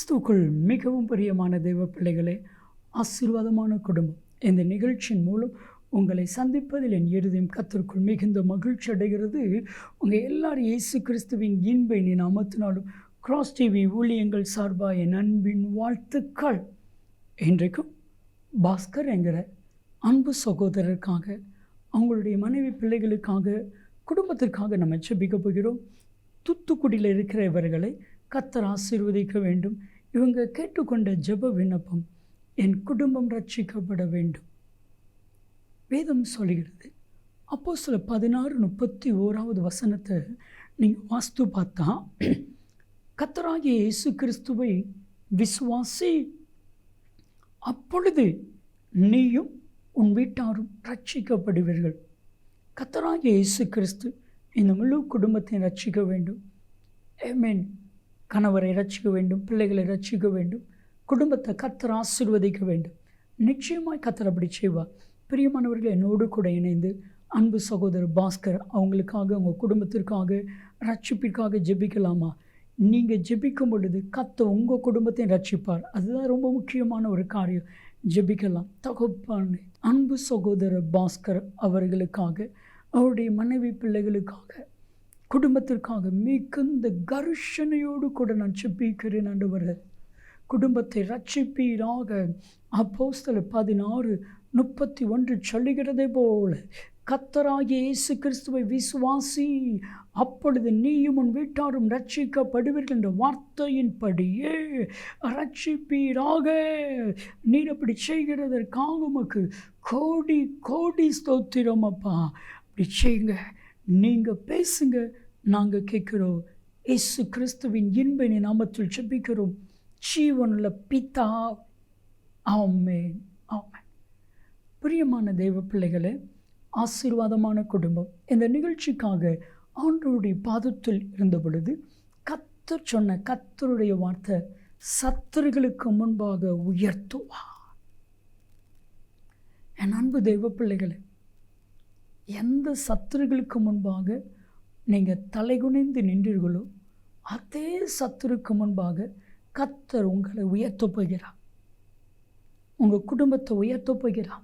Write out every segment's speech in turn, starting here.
கிறிஸ்துக்குள் மிகவும் பிரியமான தெய்வ பிள்ளைகளே ஆசீர்வாதமான குடும்பம். இந்த நிகழ்ச்சியின் மூலம் உங்களை சந்திப்பதில் என் இருதயம் கத்திற்குள் மிகுந்த மகிழ்ச்சி அடைகிறது. உங்கள் எல்லாரும் இயேசு கிறிஸ்துவின் இன்பை நீ அமர்த்தினாலும் கிராஸ் டிவி ஊழியங்கள் சார்பாக என் அன்பின் வாழ்த்துக்கள். இன்றைக்கும் பாஸ்கர் என்கிற அன்பு சகோதரருக்காக அவங்களுடைய மனைவி பிள்ளைகளுக்காக குடும்பத்திற்காக நம்ம ஜெபிக்க போகிறோம். தூத்துக்குடியில் இருக்கிற இவர்களை கத்தர் ஆசீர்வதிக்க வேண்டும். இவங்க கேட்டுக்கொண்ட ஜெப விண்ணப்பம் என் குடும்பம் ரட்சிக்கப்பட வேண்டும். வேதம் சொல்கிறது அப்போ சில பதினாறு முப்பத்தி ஓராவது வசனத்தை நீங்கள் வாஸ்து பார்த்தா கத்தராகிய இயேசு கிறிஸ்துவை விசுவாசி அப்பொழுது நீயும் உன் வீட்டாரும் ரட்சிக்கப்படுவீர்கள். கத்தராகிய இயேசு கிறிஸ்து இந்த முழு குடும்பத்தை ரட்சிக்க வேண்டும். ஐ மீன் கணவரை ரட்சிக்க வேண்டும் பிள்ளைகளை ரட்சிக்க வேண்டும் குடும்பத்தை கத்தர் ஆசிர்வதிக்க வேண்டும். நிச்சயமாய் கத்தர் அப்படி செய்வார். பிரியமானவர்கள் என்னோடு கூட இணைந்து அன்பு சகோதரர் பாஸ்கர் அவங்களுக்காக அவங்க குடும்பத்திற்காக ரட்சிப்பிற்காக ஜெபிக்கலாமா? நீங்கள் ஜெபிக்கும் பொழுது கத்த உங்கள் குடும்பத்தையும் ரட்சிப்பார். அதுதான் ரொம்ப முக்கியமான ஒரு காரியம். ஜெபிக்கலாம். தகப்பான அன்பு சகோதரர் பாஸ்கர் அவர்களுக்காக அவருடைய மனைவி பிள்ளைகளுக்காக குடும்பத்திற்காக மிகுந்த கர்ஷனையோடு கூட நான் செப்பிக்கிறேன் ஆண்டவரே. குடும்பத்தை ரட்சிப்பீராக அப்போஸ்தல பதினாறு முப்பத்தி ஒன்று சொல்லுகிறதே போல கத்தராகிய இயேசு கிறிஸ்துவை விசுவாசி அப்பொழுது நீயும் உன் வீட்டாரும் ரட்சிக்கப்படுவீர்கள் என்ற வார்த்தையின்படியே ரட்சிப்பீராக நீர் அப்படி செய்கிறதற்காக உமக்கு கோடி கோடி ஸ்தோத்திரம் அப்பா. அப்படி செய்யுங்க. நீங்கள் பேசுங்க. நாங்கள் கேட்குறோம் இயேசு கிறிஸ்துவின் இன்பனை நாமத்தில் செப்பிக்கிறோம் ஜீவனுள்ள பித்தா ஆமேன். ஆமேன். பிரியமான தெய்வ பிள்ளைகளே ஆசீர்வாதமான குடும்பம். இந்த நிகழ்ச்சிக்காக ஆண்டவருடைய பாதத்தில் இருந்த பொழுது கத்தர் சொன்ன கத்தருடைய வார்த்தை சத்துருகளுக்கு முன்பாக உயர்த்துவா. என் அன்பு தெய்வ பிள்ளைகளே எந்த சத்துருகளுக்கு முன்பாக நீங்கள் தலைகுனிந்து நின்றீர்களோ அதே சத்துருக்கு முன்பாக கத்தர் உங்களை உயர்த்தப் போகிறார். உங்கள் குடும்பத்தை உயர்த்தப் போகிறார்.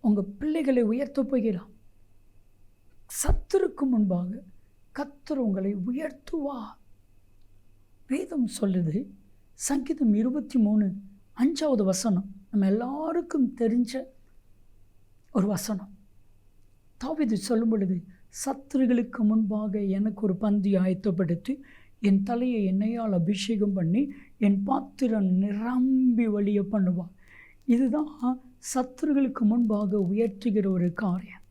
உங்கள் பிள்ளைகளை உயர்த்தப் போகிறார். சத்துருக்கு முன்பாக கத்தர் உங்களை உயர்த்துவா வேதம் சொல்லுது சங்கீதம் இருபத்தி மூணு அஞ்சாவது வசனம். நம்ம எல்லாருக்கும் தெரிஞ்ச ஒரு வசனம். தாவிது சொல்லும் பொழுது சத்துருகளுக்கு முன்பாக எனக்கு ஒரு பந்தி ஆயத்தப்படுத்தி என் தலையை எண்ணெயால் அபிஷேகம் பண்ணி என் பாத்திரம் நிரம்பி வழிய பண்ணுவார் இதுதான் சத்துருகளுக்கு முன்பாக உயர்த்துகிற ஒரு காரியம்.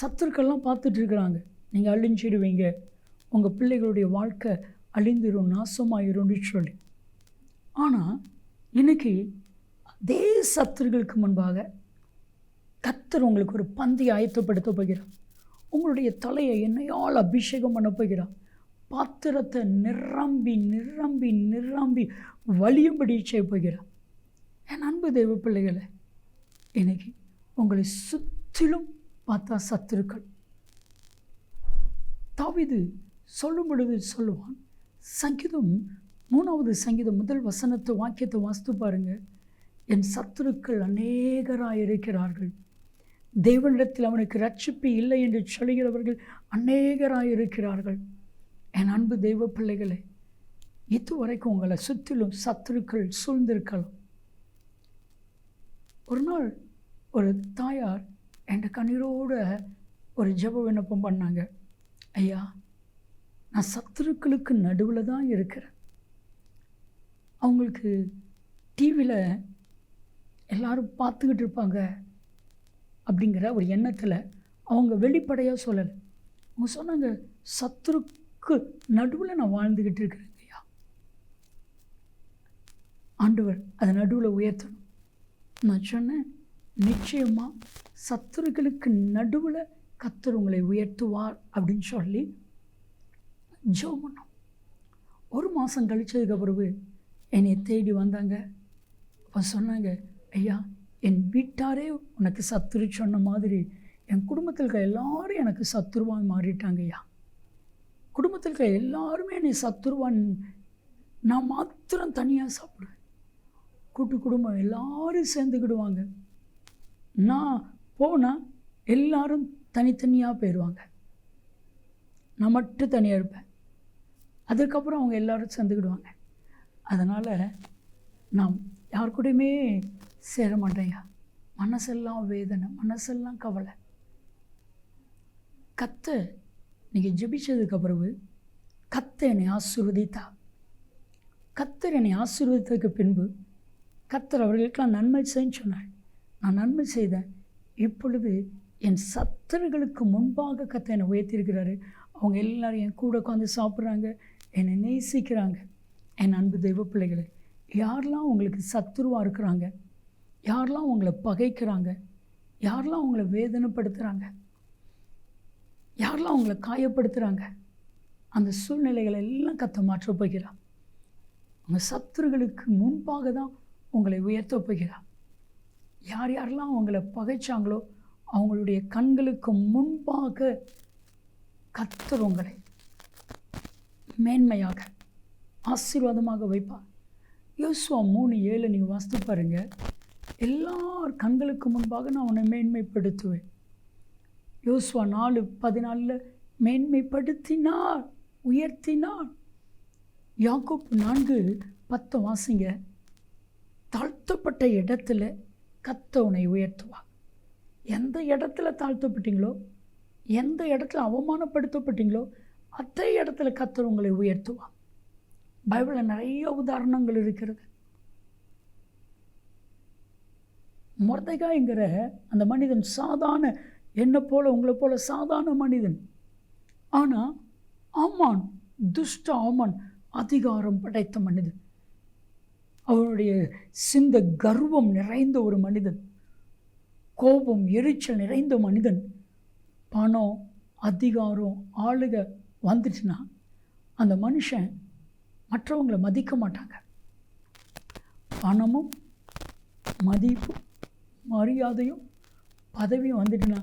சத்துருக்கெல்லாம் பார்த்துட்டு இருக்கிறாங்க நீங்கள் அழிஞ்சிடுவீங்க. உங்கள் பிள்ளைகளுடைய வாழ்க்கை அழிந்துடும் நாசமாயிரும்னு சொல்லி. ஆனால் இன்னைக்கு அதே சத்துருகளுக்கு முன்பாக கத்தர் உங்களுக்கு ஒரு பந்தி ஆயத்தப்படுத்த போகிறார். உங்களுடைய தலையை என்னையால் அபிஷேகம் பண்ண போகிறார். பாத்திரத்தை நிரம்பி நிரம்பி நிரம்பி வலியும்படி செய்ய போகிறார். என் அன்பு தெய்வ பிள்ளைகளை இன்னைக்கு உங்களை சுற்றிலும் பார்த்தா சத்துருக்கள். தாவிது சொல்லும் பொழுது சொல்லுவான் சங்கீதம் மூணாவது சங்கீதம் முதல் வசனத்தை வாக்கியத்தை வாசித்து பாருங்கள் என் சத்துருக்கள் அநேகராக இருக்கிறார்கள் தேவனிடத்தில் அவனுக்கு ரட்சிப்பு இல்லை என்று சொல்கிறவர்கள் அநேகராக இருக்கிறார்கள் என் அன்பு தெய்வ பிள்ளைகளே இதுவரைக்கும் உங்களை சுற்றிலும் சத்துருக்கள் சூழ்ந்திருக்கலாம். ஒரு நாள் ஒரு தாயார் என் கண்ணீரோட ஒரு ஜெப விண்ணப்பம் பண்ணாங்க. ஐயா நான் சத்துருக்களுக்கு நடுவில் தான் இருக்கிறேன். அவங்களுக்கு டிவியில் எல்லாரும் பார்த்துக்கிட்டு இருப்பாங்க. அப்படிங்கிற ஒரு எண்ணத்தில் அவங்க வெளிப்படையாக சொல்லலை. அவங்க சொன்னாங்க சத்துருக்கு நடுவில் நான் வாழ்ந்துக்கிட்டு இருக்கிறேன் ஐயா. ஆண்டவர் அதை நடுவில் உயர்த்தணும். நான் சொன்னேன் நிச்சயமாக சத்துருக்களுக்கு நடுவில் கத்தர் உங்களை உயர்த்துவார். அப்படின்னு சொல்லி ஜோ பண்ணோம். ஒரு மாதம் கழிச்சதுக்கு பிறகு என்னை தேடி வந்தாங்க. அப்போ சொன்னாங்க ஐயா என் வீட்டாரே உனக்கு சத்துரு சொன்ன மாதிரி என் குடும்பத்தில் இருக்க எல்லாரும் எனக்கு சத்துருவான் மாறிட்டாங்க ஐயா குடும்பத்தில் இருக்க எல்லாருமே என்னை சத்துருவான் நான் மாத்திரம் தனியாக சாப்பிடுவேன். கூட்டு குடும்பம் எல்லாரும் சேர்ந்துக்கிடுவாங்க. நான் போனால் எல்லாரும் தனித்தனியாக போயிடுவாங்க நான் மட்டும் தனியாக இருப்பேன். அதுக்கப்புறம் அவங்க எல்லாரும் சேர்ந்துக்கிடுவாங்க. அதனால் நான் யார் கூடயுமே சேர மாட்டேயா மனசெல்லாம் வேதனை மனசெல்லாம் கவலை. கத்த நீங்கள் ஜெபிச்சதுக்கு பிறகு கத்த என்னை ஆசிர்வதித்தா? கத்தர் என்னை ஆசீர்வதித்ததுக்கு பின்பு கத்தர் அவர்களுக்கெல்லாம் நன்மை செய்யன்னு சொன்னார். நான் நன்மை செய்தேன். இப்பொழுது என் சத்தர்களுக்கு முன்பாக கத்த என்னை உயர்த்தியிருக்கிறாரு. அவங்க எல்லாரும் என் கூட உட்காந்து சாப்பிட்றாங்க என்னை நேசிக்கிறாங்க. என் அன்பு தெய்வ பிள்ளைகளை யாரெல்லாம் உங்களுக்கு சத்துருவாக இருக்கிறாங்க யாரெல்லாம் உங்களை பகைக்கிறாங்க? யாரெல்லாம் உங்களை வேதனைப்படுத்துகிறாங்க யாரெல்லாம் உங்களை காயப்படுத்துகிறாங்க அந்த சூழ்நிலைகளை எல்லாம் கத்த மாற்றப் போகிறார். உங்கள் சத்துருகளுக்கு முன்பாக தான் உங்களை உயர்த்த போகிறார். யார் யாரெல்லாம் உங்களை பகைச்சாங்களோ அவங்களுடைய கண்களுக்கு முன்பாக கத்தர் உங்களை மேன்மையாக ஆசீர்வாதமாக வைப்பார். யோசுவா மூணு ஏழு நீங்கள் வாசித்து பாருங்கள் எல்லார் கண்களுக்கு முன்பாக நான் உன்னை மேன்மைப்படுத்துவேன். யோசுவா நாலு பதினாலில் மேன்மைப்படுத்தினார் உயர்த்தினார். யாக்கோப் நான்கு பத்து வாசிங்க. தாழ்த்தப்பட்ட இடத்துல கத்த உன்னை உயர்த்துவார். எந்த இடத்துல தாழ்த்தப்பட்டீங்களோ எந்த இடத்துல அவமானப்படுத்தப்பட்டீங்களோ அதே இடத்துல கத்தர் உங்களை உயர்த்துவார். பைபிளில் நிறைய உதாரணங்கள் இருக்கிறது. மொர்தகாய்ங்கிற அந்த மனிதன் சாதாரண என்னை போல் உங்களை போல் சாதாரண மனிதன். ஆனால் ஆமான் துஷ்ட ஆமான் அதிகாரம் படைத்த மனிதன். அவனுடைய சிந்த கர்வம் நிறைந்த ஒரு மனிதன். கோபம் எரிச்சல் நிறைந்த மனிதன். பணம் அதிகாரம் ஆளுக வந்துச்சுன்னா அந்த மனுஷன் மற்றவங்களை மதிக்க மாட்டாங்க. பணமும் மதிப்பும் மரியாதையும் பதவியும் வந்துட்டுனா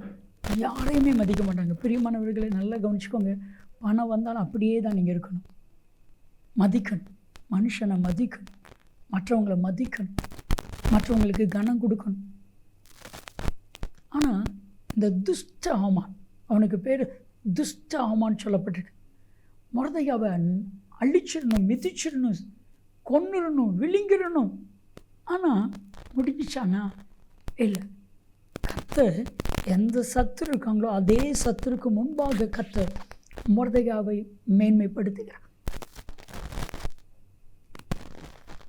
யாரையுமே மதிக்க மாட்டாங்க. பிரியமானவர்களை நல்லா கவனிச்சுக்கோங்க. பணம் வந்தாலும் அப்படியே தான் நீங்கள் இருக்கணும். மதிக்கணும். மனுஷனை மதிக்கணும். மற்றவங்களை மதிக்கணும். மற்றவங்களுக்கு கனம் கொடுக்கணும். ஆனால் இந்த துஷ்ட ஆமான் அவனுக்கு பேர் துஷ்ட ஆமான்னு சொல்லப்பட்டிருக்கு. முறதையாவை அழிச்சிடணும் மிதிச்சிடணும் கொன்னுடணும் விழுங்கிடணும். ஆனால் முடிஞ்சிச்சானா இல்லை. கத்தர் எந்த சத்துரு இருக்காங்களோ அதே சத்துருக்கு முன்பாக கத்தர் முறதையாவை மேன்மைப்படுத்துகிறார்.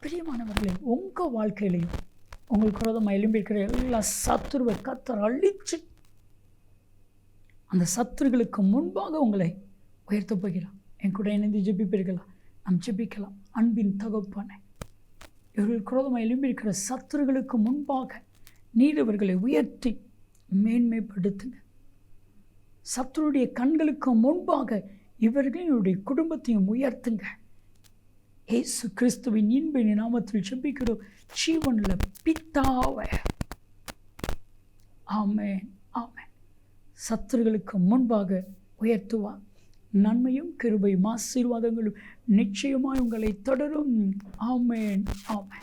பிரியமானவர்களே உங்கள் வாழ்க்கையிலையும் உங்களுக்கு விரோதமாக எழும்பியிருக்கிற எல்லா சத்துருவை கத்தர் அழிச்சு அந்த சத்துருகளுக்கு முன்பாக உங்களை உயர்த்த போகிறான் என் கூட இணைந்து ஜெபிப்பீர்களா? நாம் ஜெபிக்கலாம். அன்பின் தகப்பானே இவர்கள் குரோதமாக எழும்பியிருக்கிற சத்துருகளுக்கு முன்பாக நீர் இவர்களை உயர்த்தி மேன்மைப்படுத்துங்க. சத்துருடைய கண்களுக்கு முன்பாக இவர்களுடைய குடும்பத்தையும் உயர்த்துங்க. ஏசு கிறிஸ்துவின் இன்பின் நாமத்தில் செபிக்கிறோம் ஜீவனில் பித்தாவை ஆமேன் ஆமேன். சத்துருகளுக்கு முன்பாக உயர்த்துவான் நன்மையும் கிருபையும் ஆசீர்வாதங்களும் நிச்சயமாய் உங்களை தொடரும். ஆமேன் ஆமேன்.